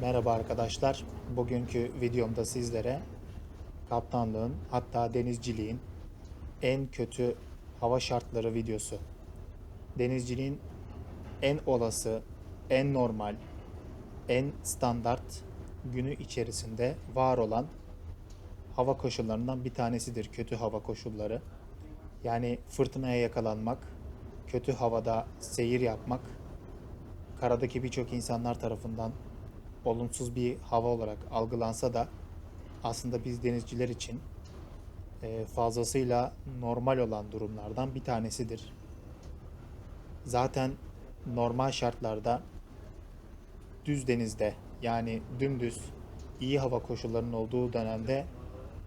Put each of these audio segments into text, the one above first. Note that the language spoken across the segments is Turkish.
Merhaba arkadaşlar. Bugünkü videomda sizlere kaptanlığın hatta denizciliğin en kötü hava şartları videosu. Denizciliğin en olası, en normal, en standart günü içerisinde var olan hava koşullarından bir tanesidir kötü hava koşulları. Yani fırtınaya yakalanmak, kötü havada seyir yapmak karadaki birçok insanlar tarafından olumsuz bir hava olarak algılansa da aslında biz denizciler için e, fazlasıyla normal olan durumlardan bir tanesidir. Zaten normal şartlarda düz denizde yani dümdüz iyi hava koşullarının olduğu dönemde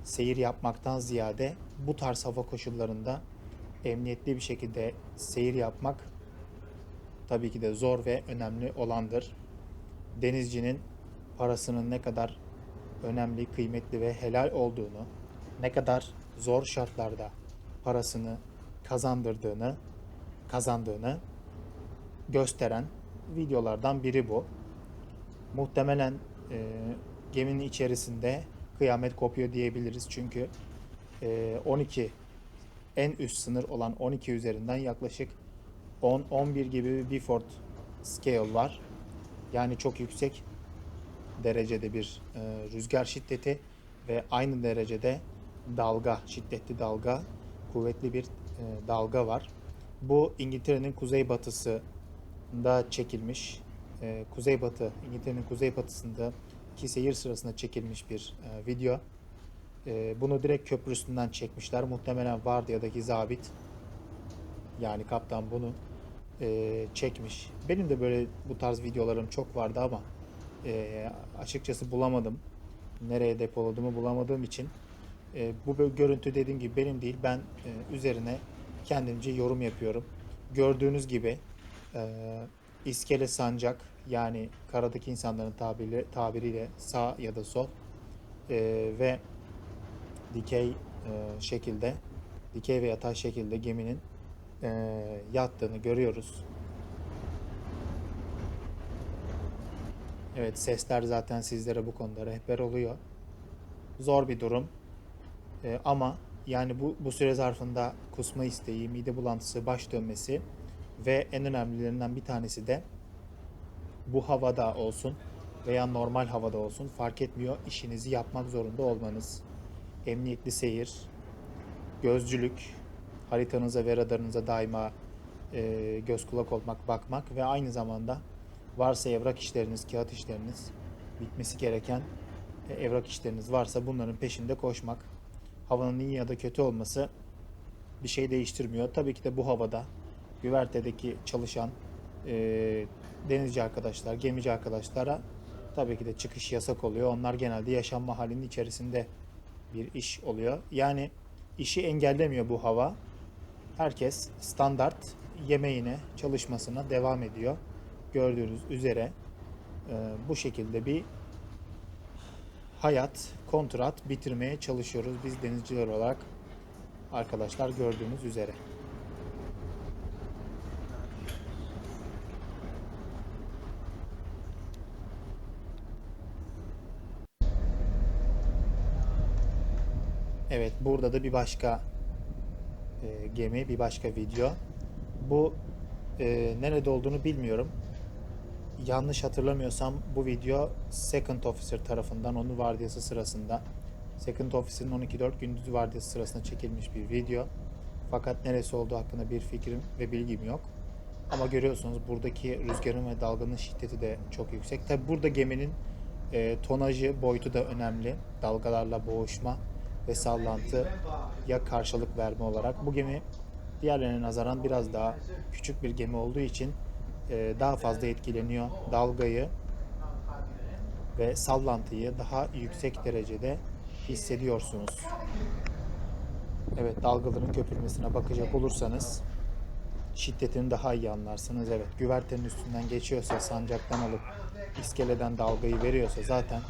seyir yapmaktan ziyade bu tarz hava koşullarında emniyetli bir şekilde seyir yapmak tabii ki de zor ve önemli olandır. Denizcinin parasının ne kadar önemli, kıymetli ve helal olduğunu, ne kadar zor şartlarda parasını kazandırdığını, kazandığını gösteren videolardan biri bu. Muhtemelen e, geminin içerisinde kıyamet kopuyor diyebiliriz çünkü e, 12 en üst sınır olan 12 üzerinden yaklaşık 10-11 gibi bir Beaufort scale var. Yani çok yüksek derecede bir e, rüzgar şiddeti ve aynı derecede dalga, şiddetli dalga, kuvvetli bir e, dalga var. Bu İngiltere'nin kuzeybatısında çekilmiş, e, kuzeybatı, İngiltere'nin kuzeybatısında ki seyir sırasında çekilmiş bir e, video. E, bunu direkt köprü üstünden çekmişler. Muhtemelen vardiyadaki zabit yani kaptan bunu e, çekmiş. Benim de böyle bu tarz videolarım çok vardı ama e, açıkçası bulamadım. Nereye depoladığımı bulamadığım için e, bu görüntü dediğim gibi benim değil. Ben e, üzerine kendimce yorum yapıyorum. Gördüğünüz gibi e, iskele sancak yani karadaki insanların tabiri, tabiriyle sağ ya da sol e, ve dikey e, şekilde dikey ve yatay şekilde geminin e, yattığını görüyoruz. Evet sesler zaten sizlere bu konuda rehber oluyor. Zor bir durum. E, ama yani bu, bu süre zarfında kusma isteği, mide bulantısı, baş dönmesi ve en önemlilerinden bir tanesi de bu havada olsun veya normal havada olsun fark etmiyor işinizi yapmak zorunda olmanız. Emniyetli seyir, gözcülük, haritanıza ve radarınıza daima e, göz kulak olmak, bakmak ve aynı zamanda varsa evrak işleriniz, kağıt işleriniz, bitmesi gereken e, evrak işleriniz varsa bunların peşinde koşmak. Havanın iyi ya da kötü olması bir şey değiştirmiyor. Tabii ki de bu havada güvertedeki çalışan e, denizci arkadaşlar, gemici arkadaşlara tabii ki de çıkış yasak oluyor. Onlar genelde yaşanma halinin içerisinde bir iş oluyor. Yani işi engellemiyor bu hava. Herkes standart yemeğine, çalışmasına devam ediyor. Gördüğünüz üzere e, bu şekilde bir hayat, kontrat bitirmeye çalışıyoruz biz denizciler olarak arkadaşlar gördüğünüz üzere. Evet burada da bir başka e, gemi, bir başka video. Bu e, nerede olduğunu bilmiyorum. Yanlış hatırlamıyorsam bu video Second Officer tarafından onun vardiyası sırasında Second Officer'ın 12-4 gündüz vardiyası sırasında çekilmiş bir video. Fakat neresi olduğu hakkında bir fikrim ve bilgim yok. Ama görüyorsunuz buradaki rüzgarın ve dalganın şiddeti de çok yüksek. Tabi burada geminin e, tonajı, boyutu da önemli. Dalgalarla boğuşma ve sallantı ya karşılık verme olarak. Bu gemi diğerlerine nazaran biraz daha küçük bir gemi olduğu için e, daha fazla etkileniyor. Dalgayı ve sallantıyı daha yüksek derecede hissediyorsunuz. Evet dalgaların köpürmesine bakacak olursanız şiddetini daha iyi anlarsınız. Evet güvertenin üstünden geçiyorsa sancaktan alıp iskeleden dalgayı veriyorsa zaten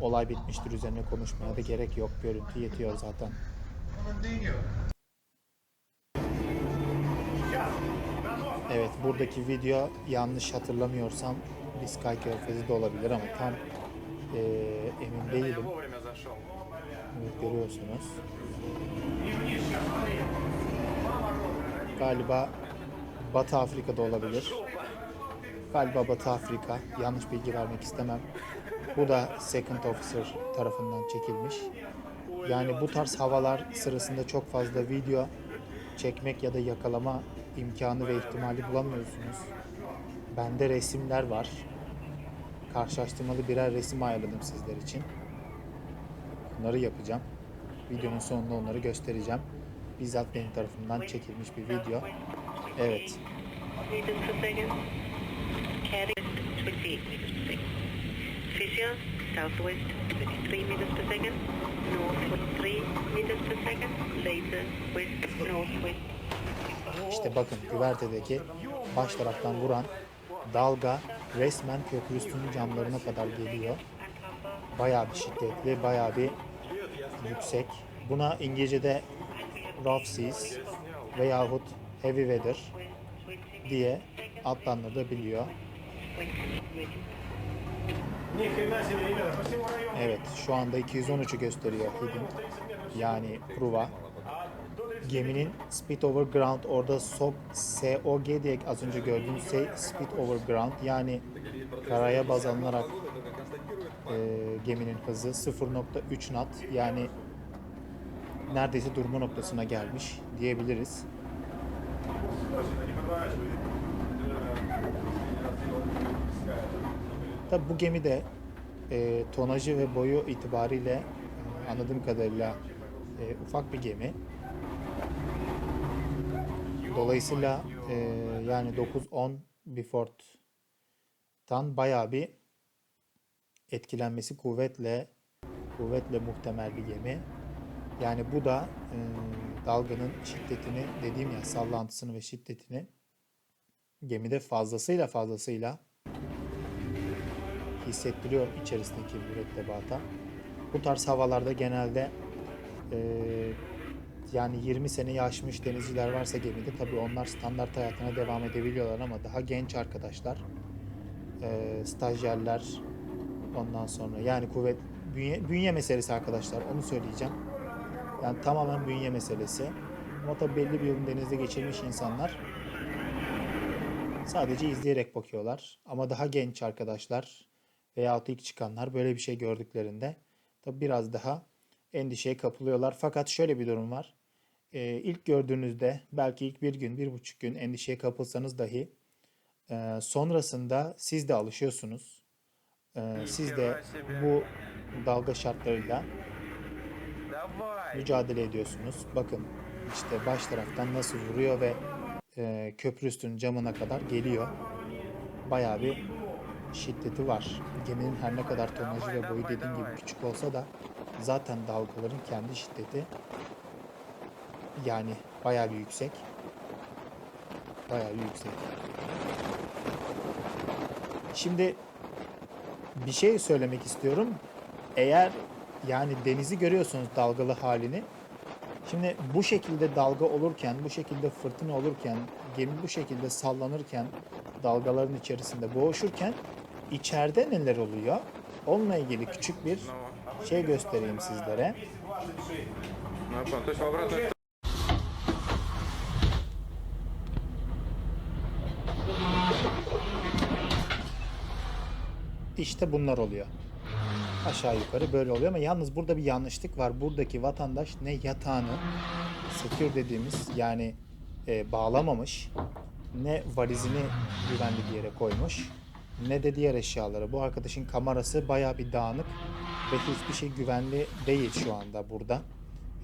Olay bitmiştir üzerine konuşmaya da gerek yok. Görüntü yetiyor zaten. Evet buradaki video yanlış hatırlamıyorsam Biskay Körfezi de olabilir ama tam e, emin değilim. Evet, görüyorsunuz. Galiba Batı Afrika'da olabilir. Galiba Batı Afrika. Yanlış bilgi vermek istemem. Bu da Second Officer tarafından çekilmiş. Yani bu tarz havalar sırasında çok fazla video çekmek ya da yakalama imkanı ve ihtimali bulamıyorsunuz. Bende resimler var. Karşılaştırmalı birer resim ayarladım sizler için. Bunları yapacağım. Videonun sonunda onları göstereceğim. Bizzat benim tarafımdan çekilmiş bir video. Evet. meters per second. Carry 28 meters per second. Fisher, southwest 23 meters per second. Northwest 3 meters per second. Later west northwest. İşte bakın güvertedeki baş taraftan vuran dalga resmen köprü üstünün camlarına kadar geliyor. Bayağı bir şiddetli, bayağı bir yüksek. Buna İngilizce'de rough seas veyahut heavy weather diye adlandırılabiliyor. Evet, şu anda 213'ü gösteriyor heading. Yani Pruva. Geminin speed over ground orada SOG, SOG diye az önce gördüğünüz şey speed over ground yani karaya baz alınarak e, geminin hızı 0.3 knot yani neredeyse durma noktasına gelmiş diyebiliriz. Tabi bu gemi de e, tonajı ve boyu itibariyle e, anladığım kadarıyla e, ufak bir gemi. Dolayısıyla e, yani 9-10 Beaufort'tan bayağı bir etkilenmesi kuvvetle kuvvetle muhtemel bir gemi. Yani bu da e, dalganın şiddetini dediğim ya sallantısını ve şiddetini gemide fazlasıyla fazlasıyla hissettiriyor içerisindeki mürettebata. Bu tarz havalarda genelde e, yani 20 seneyi aşmış denizciler varsa gemide tabii onlar standart hayatına devam edebiliyorlar ama daha genç arkadaşlar e, stajyerler ondan sonra yani kuvvet bünye, bünye meselesi arkadaşlar onu söyleyeceğim. Yani tamamen bünye meselesi. Ama tabii belli bir yılın denizde geçirmiş insanlar sadece izleyerek bakıyorlar. Ama daha genç arkadaşlar veyahut ilk çıkanlar böyle bir şey gördüklerinde tabi biraz daha endişeye kapılıyorlar. Fakat şöyle bir durum var. E, ilk gördüğünüzde belki ilk bir gün, bir buçuk gün endişeye kapılsanız dahi e, sonrasında siz de alışıyorsunuz. E, siz de bu dalga şartlarıyla mücadele ediyorsunuz. Bakın işte baş taraftan nasıl vuruyor ve e, köprü üstünün camına kadar geliyor. Bayağı bir şiddeti var. Geminin her ne kadar tonajı ve boyu dediğim gibi küçük olsa da zaten dalgaların kendi şiddeti yani bayağı bir yüksek. Bayağı bir yüksek. Şimdi bir şey söylemek istiyorum. Eğer yani denizi görüyorsunuz dalgalı halini. Şimdi bu şekilde dalga olurken, bu şekilde fırtına olurken, gemi bu şekilde sallanırken, dalgaların içerisinde boğuşurken içeride neler oluyor? Onunla ilgili küçük bir şey göstereyim sizlere. İşte bunlar oluyor. Aşağı yukarı böyle oluyor ama yalnız burada bir yanlışlık var. Buradaki vatandaş ne yatağını sekür dediğimiz yani e, bağlamamış ne valizini güvenli bir yere koymuş ne de diğer eşyaları. Bu arkadaşın kamerası bayağı bir dağınık ve hiçbir şey güvenli değil şu anda burada.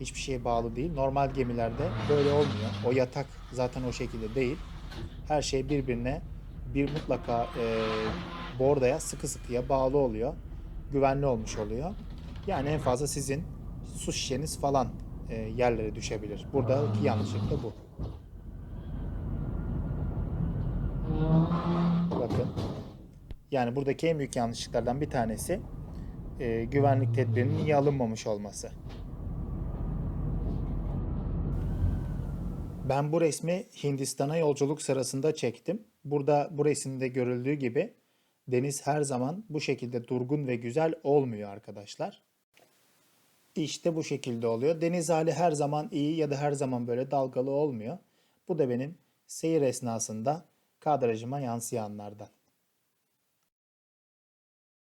Hiçbir şeye bağlı değil. Normal gemilerde böyle olmuyor. O yatak zaten o şekilde değil. Her şey birbirine bir mutlaka e, bordaya sıkı sıkıya bağlı oluyor. Güvenli olmuş oluyor. Yani en fazla sizin su şişeniz falan e, yerlere düşebilir. Buradaki yanlışlık da bu. Bakın. Yani buradaki en büyük yanlışlıklardan bir tanesi e, güvenlik tedbirinin iyi alınmamış olması. Ben bu resmi Hindistan'a yolculuk sırasında çektim. Burada bu resimde görüldüğü gibi Deniz her zaman bu şekilde durgun ve güzel olmuyor arkadaşlar. İşte bu şekilde oluyor. Deniz hali her zaman iyi ya da her zaman böyle dalgalı olmuyor. Bu da benim seyir esnasında kadrajıma yansıyanlardan.